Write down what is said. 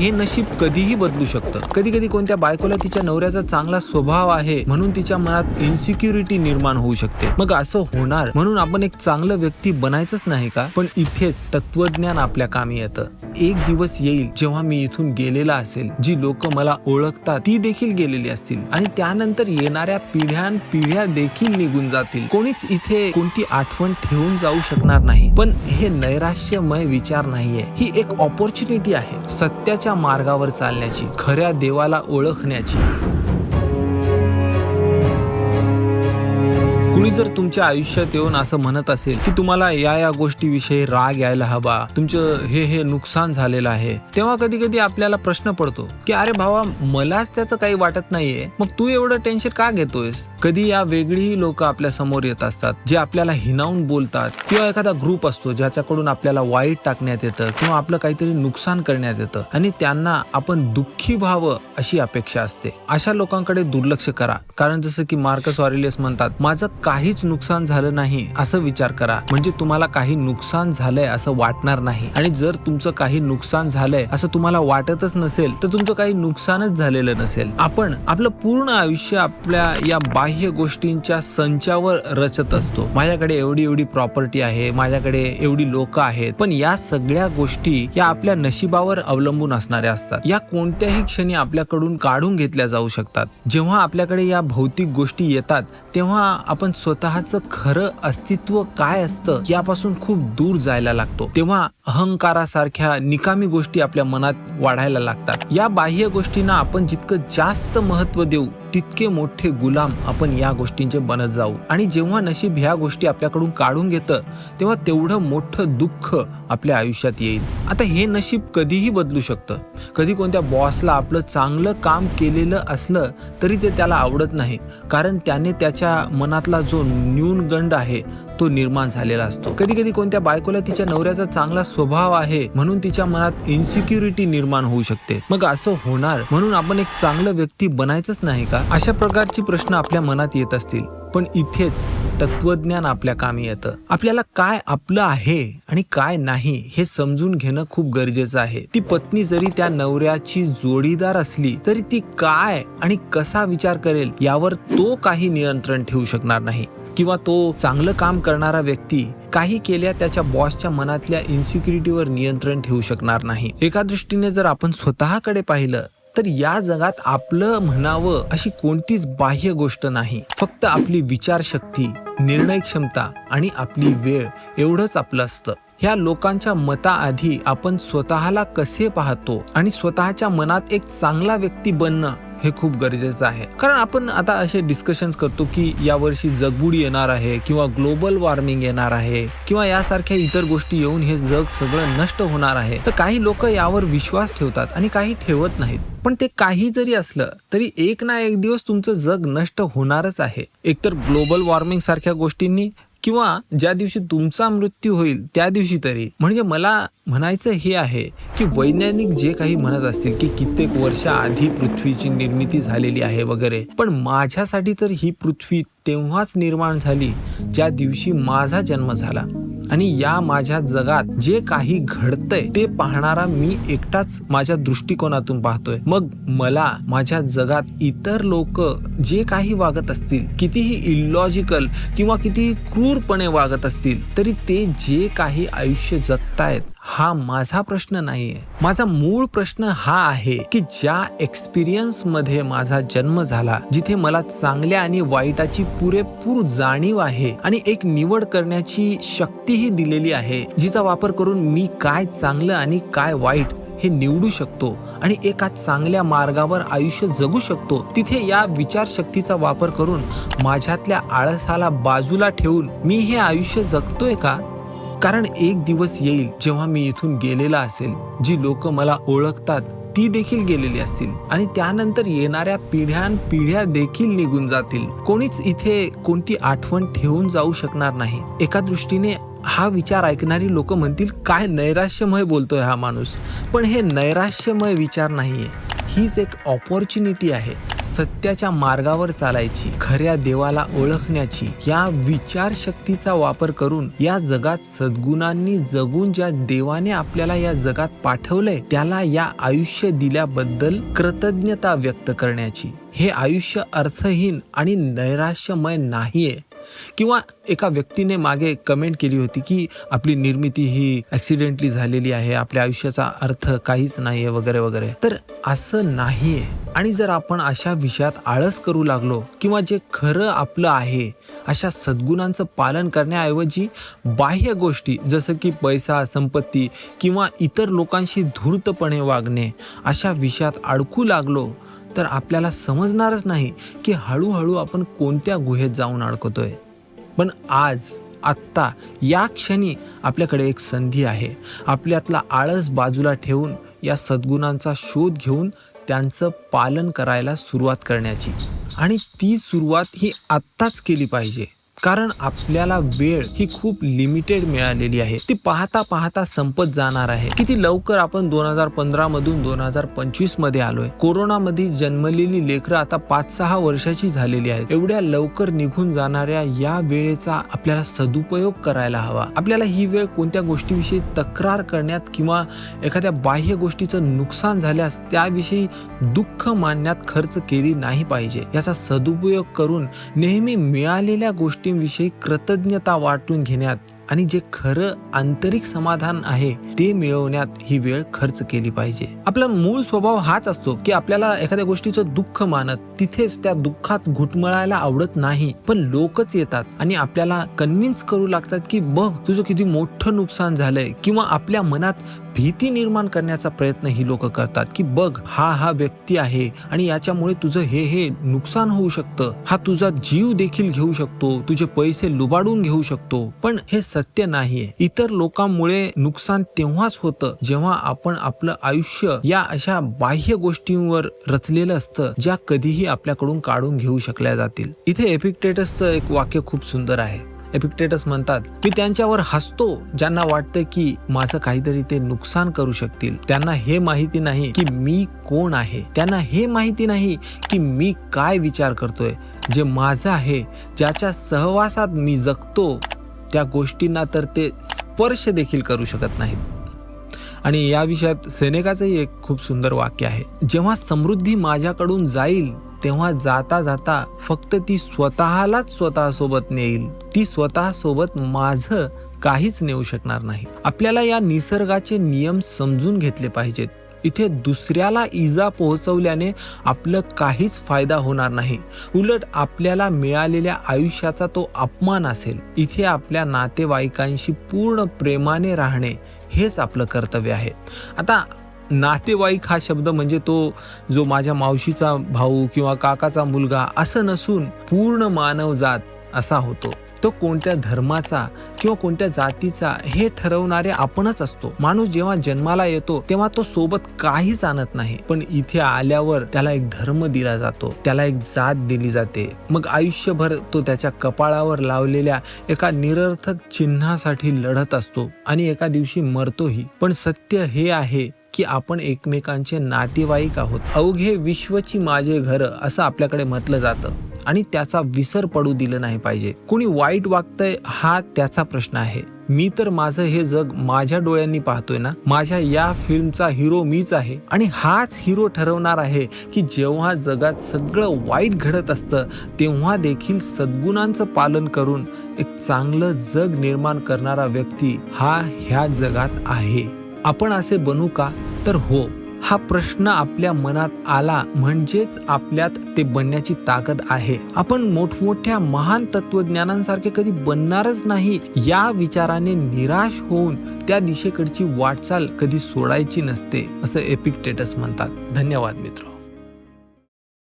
हे नशीब कधीही बदलू शकतं. कधी कधी कोणत्या बायकोला तिच्या नवऱ्याचा चांगला स्वभाव आहे म्हणून तिच्या मनात इन्सिक्युरिटी निर्माण होऊ शकते. मग असं होणार म्हणून आपण एक चांगलं व्यक्ती बनायचंच नाही का? पण इथेच तत्वज्ञान आपल्या कामी येतं. एक दिवस येईल जेव्हा मी इथून गेलेला असेल जी लोक मला ओळखतात ती देखील गेलेली असतील. आणि त्यानंतर येणाऱ्या पिढ्यान पिढ्या देखील निघून जातील. कोणीच इथे कोणती आठवण ठेवून जाऊ शकणार नाही. पण हे नैराश्यमय विचार नाहीये. ही एक ऑपॉर्च्युनिटी आहे सत्याच्या मार्गावर चालण्याची खऱ्या देवाला ओळखण्याची. कुणी जर तुमच्या आयुष्यात येऊन असं म्हणत असेल की तुम्हाला या या गोष्टीविषयी राग यायला हवा तुमचं हे हे नुकसान झालेलं आहे तेव्हा कधी कधी आपल्याला प्रश्न पडतो की अरे भावा मलाच त्याचं काही वाटत नाहीये मग तू एवढं टेन्शन का घेतोयस? कधी या वेगळीही लोक आपल्यासमोर येत असतात जे आपल्याला हिनावून बोलतात किंवा एखादा ग्रुप असतो ज्याच्याकडून आपल्याला वाईट टाकण्यात येतं किंवा आपलं काहीतरी नुकसान करण्यात येतं आणि त्यांना आपण दुःखी व्हावं अशी अपेक्षा असते. अशा लोकांकडे दुर्लक्ष करा. कारण जसं की मार्कस ऑरिलियस म्हणतात माझं काहीच नुकसान झालं नाही असं विचार करा. म्हणजे तुम्हाला काही नुकसान झालंय असं वाटणार नाही. आणि जर तुमचं काही नुकसान झालंय असं तुम्हाला वाटतच नसेल तर तुमचं काही नुकसानच झालेलं नसेल. आपण आपलं पूर्ण आयुष्य आपल्या या बाह्य गोष्टींच्या संचावर रचत असतो. माझ्याकडे एवढी एवढी प्रॉपर्टी आहे माझ्याकडे एवढी लोक आहेत पण या सगळ्या गोष्टी या आपल्या नशिबावर अवलंबून असणाऱ्या असतात. या कोणत्याही क्षणी आपल्याकडून काढून घेतल्या जाऊ शकतात. जेव्हा आपल्याकडे या भौतिक गोष्टी येतात तेव्हा आपण स्वतःचं खरं अस्तित्व काय असतं यापासून खूप दूर जायला लागतो. तेव्हा अहंकारासारख्या निकामी गोष्टी आपल्या मनात वाढायला लागतात. या बाह्य गोष्टींना आपण जितकं जास्त महत्त्व देऊ तितके मोठे गुलाम आपण या गोष्टींचे बनत जाऊ. आणि जेव्हा नशीब ह्या गोष्टी आपल्याकडून काढून घेतं तेव्हा तेवढं मोठं दुःख आपल्या आयुष्यात येईल. आता हे नशीब कधीही बदलू शकतं. कधी कोणत्या बॉसला आपलं चांगलं काम केलेलं असलं तरी ते त्याला आवडत नाही. कारण त्याने त्याच्या मनातला जो न्यूनगंड आहे तो निर्माण झालेला असतो. कधी कधी कोणत्या बायकोला तिच्या नवऱ्याचा चांगला स्वभाव आहे म्हणून तिच्या मनात इन्सिक्युरिटी निर्माण होऊ शकते. मग असं होणार म्हणून आपण एक चांगलं व्यक्ती बनायचंच नाही का? अशा प्रकारची प्रश्न आपल्या मनात येत असतील. पण इथेच तत्वज्ञान आपल्या कामी येतं. आपल्याला काय आपलं आहे आणि काय नाही हे समजून घेणं खूप गरजेचं आहे. ती पत्नी जरी त्या नवऱ्याची जोडीदार असली तरी ती काय आणि कसा विचार करेल यावर तो काही नियंत्रण ठेवू शकणार नाही. किंवा तो चांगलं काम करणारा व्यक्ती काही केल्या त्याच्या बॉसच्या मनातल्या इन्सिक्युरिटीवर नियंत्रण ठेवू शकणार नाही. एका दृष्टीने जर आपण स्वतःकडे पाहिलं तर या जगात आपलं म्हणावं अशी कोणतीच बाह्य गोष्ट नाही. फक्त आपली विचारशक्ती निर्णय क्षमता आणि आपली वेळ एवढंच आपलं असतं. ह्या लोकांच्या मताआधी आपण स्वतःला कसे पाहतो आणि स्वतःच्या मनात एक चांगला व्यक्ती बनणं हे खूप गरजेचं आहे. कारण आपण आता असे डिस्कशन्स करतो की यावर्षी जगबुडी येणार आहे किंवा ग्लोबल वॉर्मिंग येणार आहे किंवा यासारख्या इतर गोष्टी येऊन हे जग सगळं नष्ट होणार आहे. तर काही लोक यावर विश्वास ठेवतात आणि काही ठेवत नाहीत. पण ते काही जरी असलं तरी एक ना एक दिवस तुमचं जग नष्ट होणारच आहे. एकतर ग्लोबल वॉर्मिंग सारख्या गोष्टींनी किंवा ज्या दिवशी तुमचा मृत्यू होईल त्या दिवशी तरी. म्हणजे मला म्हणायचं हे आहे की वैज्ञानिक जे काही म्हणत असतील की कित्येक वर्ष आधी पृथ्वीची निर्मिती झालेली आहे वगैरे पण माझ्यासाठी तर ही पृथ्वी तेव्हाच निर्माण झाली ज्या दिवशी माझा जन्म झाला. आणि या माझ्या जगात जे काही घडतंय ते पाहणारा मी एकटाच माझ्या दृष्टिकोनातून पाहतोय. मग मला माझ्या जगात इतर लोक जे काही वागत असतील कितीही इलॉजिकल किंवा कितीही क्रूरपणे वागत असतील तरी ते जे काही आयुष्य जगतायत हा माझा प्रश्न नाहीये. माझा मूळ प्रश्न हा आहे की ज्या एक्सपिरियन्समध्ये माझा जन्म झाला जिथे मला चांगल्या आणि वाईटाची पुरेपूर जाणीव आहे आणि एक निवड करण्याची शक्तीही दिलेली आहे जिचा वापर करून मी काय चांगलं आणि काय वाईट हे निवडू शकतो आणि एका चांगल्या मार्गावर आयुष्य जगू शकतो तिथे या विचारशक्तीचा वापर करून माझ्यातल्या आळसाला बाजूला ठेवून मी हे आयुष्य जगतोय का? कारण एक दिवस येईल जेव्हा मी इथून गेलेला असेल जी लोक मला ओळखतात ती देखील गेलेली असतील. आणि त्यानंतर येणाऱ्या पिढ्यान पिढ्या देखील निघून जातील. कोणीच इथे कोणती आठवण ठेवून जाऊ शकणार नाही. एका दृष्टीने हा विचार ऐकणारी लोक म्हणतील काय नैराश्यमय बोलतोय हा माणूस. पण हे नैराश्यमय विचार नाहीये. हीच एक ऑपॉर्च्युनिटी आहे. सत्याच्या मार्गावर चालायची खऱ्या देवाला ओळखण्याची या विचार शक्तीचा वापर करून या जगात सद्गुणांनी जगून ज्या देवाने आपल्याला या जगात पाठवलंय त्याला या आयुष्य दिल्याबद्दल कृतज्ञता व्यक्त करण्याची. हे आयुष्य अर्थहीन आणि नैराश्यमय नाहीये. किंवा एका व्यक्तीने मागे कमेंट केली होती की आपली निर्मिती ही ॲक्सिडेंटली झालेली आहे आपल्या आयुष्याचा अर्थ काहीच नाही आहे वगैरे वगैरे. तर असं नाही आहे आणि जर आपण अशा विषयात आळस करू लागलो किंवा जे खरं आपलं आहे अशा सद्गुणांचं पालन करण्याऐवजी बाह्य गोष्टी जसं की पैसा संपत्ती किंवा इतर लोकांशी धूर्तपणे वागणे अशा विषयात अडकू लागलो तर आपल्याला समजणारच नाही की हळूहळू आपण कोणत्या गुहेत जाऊन अडकतोय. पण आज आत्ता या क्षणी आपल्याकडे एक संधी आहे. आपल्यातला आळस बाजूला ठेवून या सद्गुणांचा शोध घेऊन त्यांचं पालन करायला सुरुवात करण्याची. आणि ती सुरुवात ही आत्ताच केली पाहिजे. कारण आपल्याला वेळ ही खूप लिमिटेड मिळालेली आहे. ती पाहता पाहता संपत जाणार आहे. किती लवकर आपण दोन हजार पंधरा मधून दोन हजार पंचवीसमध्ये आलोय. कोरोनामध्ये जन्मलेली लेकरं आता पाच सहा वर्षाची झालेली आहेत. एवढ्या लवकर निघून जाणाऱ्या या वेळेचा आपल्याला सदुपयोग करायला हवा. आपल्याला ही वेळ कोणत्या गोष्टीविषयी तक्रार करण्यात किंवा एखाद्या बाह्य गोष्टीचं नुकसान झाल्यास त्याविषयी दुःख मानण्यात खर्च केली नाही पाहिजे. याचा सदुपयोग करून नेहमी मिळालेल्या गोष्टी विषयी कृतज्ञता वाटून घेण्यात आणि जे खरं आंतरिक समाधान आहे ते मिळवण्यात ही वेळ खर्च केली पाहिजे. आपला मूळ स्वभाव हाच असतो की आपल्याला एखाद्या गोष्टीचं दुःख मानत तिथेच त्या दुःखात घुटमळायला आवडत नाही. पण लोकच येतात आणि आपल्याला कन्व्हिन्स करू लागतात की बघ तुझं किती मोठं नुकसान झालंय. किंवा आपल्या मनात भीती निर्माण करण्याचा प्रयत्न ही लोक करतात की बघ हा हा व्यक्ती आहे आणि याच्यामुळे तुझं हे हे नुकसान होऊ शकतं. हा तुझा जीव देखील घेऊ शकतो तुझे पैसे लुबाडून घेऊ शकतो. पण हे सत्य नाहीये. इतर लोकांमुळे नुकसान तेव्हाच होतं जेव्हा आपण आपलं आयुष्य या अशा बाह्य गोष्टींवर रचलेलं असतं ज्या कधीही आपल्याकडून काढून घेऊ शकल्या जातील. इथे एपिक्टेटसचं एक वाक्य खूप सुंदर आहे. एपिक्टेटस म्हणतात मी त्यांच्यावर हसतो ज्यांना वाटतं की माझं काहीतरी ते नुकसान करू शकतील. त्यांना हे माहिती नाही की मी कोण आहे. त्यांना हे माहिती नाही की मी काय विचार करतोय. जे माझं आहे ज्याच्या सहवासात मी जगतो त्या गोष्टींना तर ते स्पर्श देखील करू शकत नाहीत. आणि या विषयात सेनेकाचंही एक खूप सुंदर वाक्य आहे. जेव्हा समृद्धी माझ्याकडून जाईल तेव्हा जाता जाता फक्त ती स्वतःलाच स्वतःसोबत नेईल. ती स्वतःसोबत माझं काहीच नेऊ शकणार नाही. आपल्याला या निसर्गाचे नियम समजून घेतले पाहिजेत. इथे दुसऱ्याला इजा पोहोचवल्याने आपलं काहीच फायदा होणार नाही. उलट आपल्याला मिळालेल्या आयुष्याचा तो अपमान असेल. इथे आपल्या नातेवाईकांशी पूर्ण प्रेमाने राहणे हेच आपलं कर्तव्य आहे. आता नातेवाईक हा शब्द म्हणजे तो जो माझ्या मावशीचा भाऊ किंवा काकाचा मुलगा असं नसून पूर्ण मानवजात असा होतो. तो कोणत्या धर्माचा किंवा कोणत्या जातीचा हे ठरवणारे आपणच असतो. माणूस जेव्हा जन्माला येतो तेव्हा तो सोबत काहीच आणत नाही. पण इथे आल्यावर त्याला एक धर्म दिला जातो. त्याला एक जात दिली जाते. मग आयुष्यभर तो त्याच्या कपाळावर लावलेल्या एका निरर्थक चिन्हासाठी लढत असतो आणि एका दिवशी मरतोही. पण सत्य हे आहे की आपण एकमेकांचे नातेवाईक आहोत. अवघे विश्वची माझे घर असं आपल्याकडे म्हटलं जातं. आणि त्याचा विसर पडू दिलं नाही पाहिजे. कुणी वाईट वागतंय हा त्याचा प्रश्न आहे. मी तर माझं हे जग माझ्या डोळ्यांनी पाहतोय ना. माझ्या या फिल्मचा हिरो मीच आहे. आणि हाच हिरो ठरवणार आहे की जेव्हा जगात सगळं वाईट घडत असतं तेव्हा देखील सद्गुणांचं पालन करून एक चांगलं जग निर्माण करणारा व्यक्ती हा ह्या जगात आहे. आपण असे बनू का? तर हो हा प्रश्न आपल्या मनात आला म्हणजेच आपल्यात ते बनण्याची ताकद आहे. आपण मोठमोठ्या महान तत्वज्ञानांसारखे कधी बनणारच नाही. या विचाराने निराश होऊन त्या दिशेकडची वाटचाल कधी सोडायची नसते असं एपिक्टेटस म्हणतात. धन्यवाद मित्र.